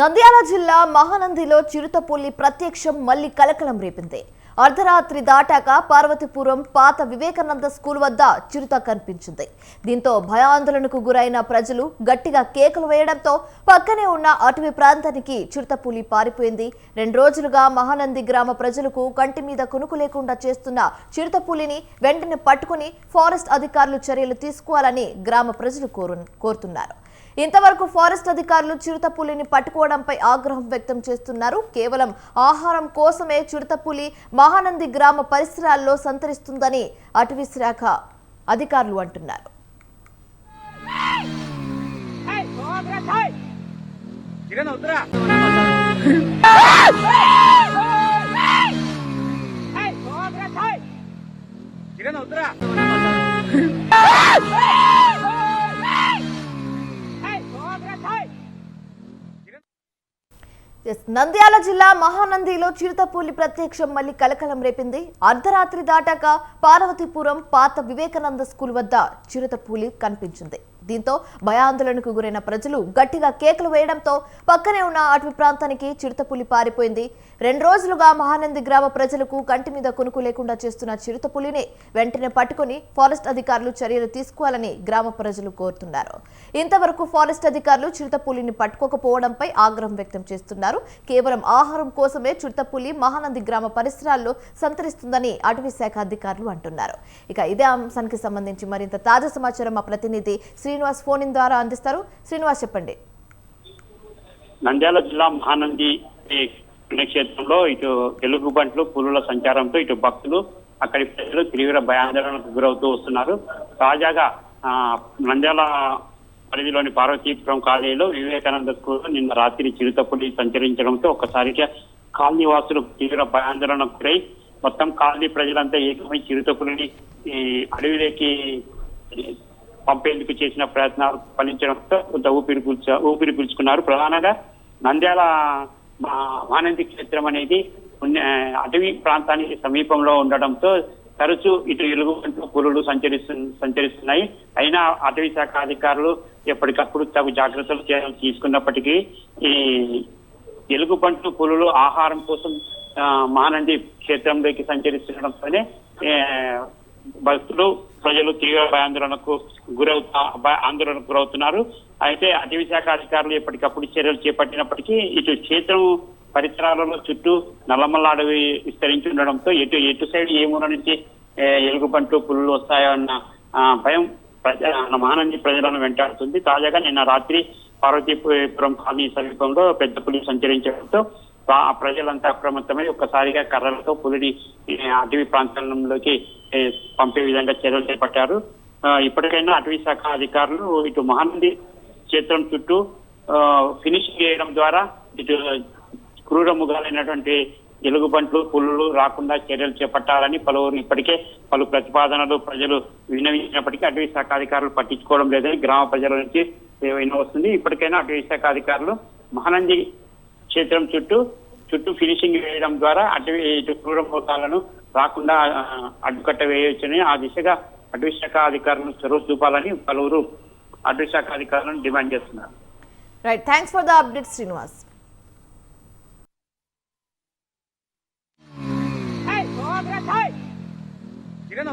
నంద్యాల జిల్లా మహానందిలో చిరుతపులి ప్రత్యక్షం మళ్ళీ కలకలం రేపింది. అర్ధరాత్రి దాటాక పార్వతీపురం పాత వివేకానంద స్కూల్ వద్ద చిరుత కనిపించింది. దీంతో భయాందోళనకు గురైన ప్రజలు గట్టిగా కేకలు వేయడంతో పక్కనే ఉన్న అటవీ ప్రాంతానికి చిరుతపులి పారిపోయింది. రెండు రోజులుగా మహానంది గ్రామ ప్రజలకు కంటి మీద కునుకు లేకుండా చేస్తున్న చిరుతపులిని వెంటనే పట్టుకుని ఫారెస్ట్ అధికారులు చర్యలు తీసుకోవాలని గ్రామ ప్రజలు కోరు కోరుతున్నారు. ఇంతవరకు ఫారెస్ట్ అధికారులు చిరుతపులిని పట్టుకోవడంపై ఆగ్రహం వ్యక్తం చేస్తున్నారు. కేవలం ఆహారం కోసమే చిరుతపులి మహానంది గ్రామ పరిసరాల్లో సంతరిస్తుందని అటవీ శాఖ అధికారులు అంటున్నారు. కిరణ్ నంద్యాల జిల్లా మహానందిలో చిరుతపులి ప్రత్యక్షం మళ్ళీ కలకలం రేపింది. అర్ధరాత్రి దాటాక పార్వతీపురం పాత వివేకానంద స్కూల్ వద్ద చిరుతపులి కనిపించింది. దీంతో భయాందోళనకు గురైన ప్రజలు గట్టిగా కేకలు వేయడంతో పక్కనే ఉన్న అటవీ ప్రాంతానికి చిరుతపులి పారిపోయింది. రెండు రోజులుగా మహానంది గ్రామ ప్రజలకు కంటి మీద కొనుకు లేకుండా చేస్తున్న చిరుతపులిని వెంటనే పట్టుకుని ఫారెస్ట్ అధికారులు చర్యలు తీసుకోవాలని గ్రామ ప్రజలు కోరుతున్నారు. ఇంతవరకు ఫారెస్ట్ అధికారులు చిరుతపులిని పట్టుకోకపోవడంపై ఆగ్రహం వ్యక్తం చేస్తున్నారు. కేవలం ఆహారం కోసమే చిరుతపులి మహానంది గ్రామ పరిసరాల్లో సంతరిస్తుందని అటవీ శాఖ అధికారులు అంటున్నారు. ఇక ఇదే అంశానికి సంబంధించి మరింత తాజా సమాచారం మా ప్రతినిధి శ్రీనివాస్ ఫోన్ ఇన్ ద్వారా అందిస్తారు. శ్రీనివాస్ చెప్పండి. నంద్యాల జిల్లా మహానంది పుణ్యక్షేత్రంలో ఇటు తెలుగు బంట్లు పులుల సంచారంతో ఇటు భక్తులు అక్కడి ప్రజలు తీవ్ర భయాందోళనకు గురవుతూ వస్తున్నారు. తాజాగా ఆ, నంద్యాల పరిధిలోని పార్వతీపురం కాలనీలో వివేకానంద స్కూల్లో నిన్న రాత్రి చిరుతపులి సంచరించడంతో ఒక్కసారిగా కాలనీ వాసులు తీవ్ర భయాందోళనకు గురై మొత్తం కాలనీ ప్రజలంతా ఏకమై చిరుతపులిని ఈ అడవిలోకి పంపేందుకు చేసిన ప్రయత్నాలు ఫలించడంతో కొంత ఊపిరి పీల్చ ఊపిరి పీల్చుకున్నారు. ప్రధానంగా నంద్యాల మానంది క్షేత్రం అనేది అటవీ ప్రాంతానికి సమీపంలో ఉండడంతో తరచూ ఇటు ఎలుగుబంట్లు పులులు సంచరిస్తు సంచరిస్తున్నాయి. అయినా అటవీ శాఖ అధికారులు ఎప్పటికప్పుడు తగు జాగ్రత్తలు తీసుకున్నప్పటికీ ఈ ఎలుగుబంట్లు పులులు ఆహారం కోసం ఆ, క్షేత్రంలోకి సంచరిస్తుండడంతోనే భక్తులు ప్రజలు తీవ్ర భయాందోళనకు గురవుతా ఆందోళనకు గురవుతున్నారు. అయితే అటవీ శాఖ అధికారులు ఎప్పటికప్పుడు చర్యలు చేపట్టినప్పటికీ ఇటు క్షేత్రం పరిసరాలలో చుట్టూ నల్లమల్ల అడవి విస్తరించి ఉండడంతో ఎటు ఎటు సైడ్ ఏ మూల నుంచి ఏ, ఎలుగుబంట్లు పులులు వస్తాయో అన్న ఆ, భయం ప్రజ మహానంది ప్రజలను వెంటాడుతుంది. తాజాగా నిన్న రాత్రి పార్వతీపురం కాలనీ సమీపంలో పెద్ద పులి సంచరించడంతో ప్రజలంతా అప్రమత్తమై ఒక్కసారిగా కర్రలతో పులిని అటవీ ప్రాంతంలోకి పంపే విధంగా చర్యలు చేపట్టారు. ఇప్పటికైనా అటవీ శాఖ అధికారులు ఇటు మహానంది క్షేత్రం చుట్టూ ఆ, ఫినిషింగ్ చేయడం ద్వారా ఇటు క్రూర ముగాలైనటువంటి ఎలుగుబంట్లు పులులు రాకుండా చర్యలు చేపట్టాలని పలువురు ఇప్పటికే పలు ప్రతిపాదనలు ప్రజలు విన్నవించినప్పటికీ అటవీ శాఖ అధికారులు పట్టించుకోవడం లేదని గ్రామ ప్రజల నుంచి వినవస్తుంది. ఇప్పటికైనా అటవీ శాఖ అధికారులు మహానంది క్షేత్రం చుట్టూ చుట్టూ ఫినిషింగ్ వేయడం ద్వారా అటవీ ఇటు క్రూర మృగాలను రాకుండా ఆ, అడ్డుకట్ట వేయవచ్చని ఆ దిశగా అటవీ శాఖ అధికారులను చొరవ చూపాలని పలువురు అటవీ శాఖ అధికారులను డిమాండ్ చేస్తున్నారు. Right thanks for the update Srinivas Kiran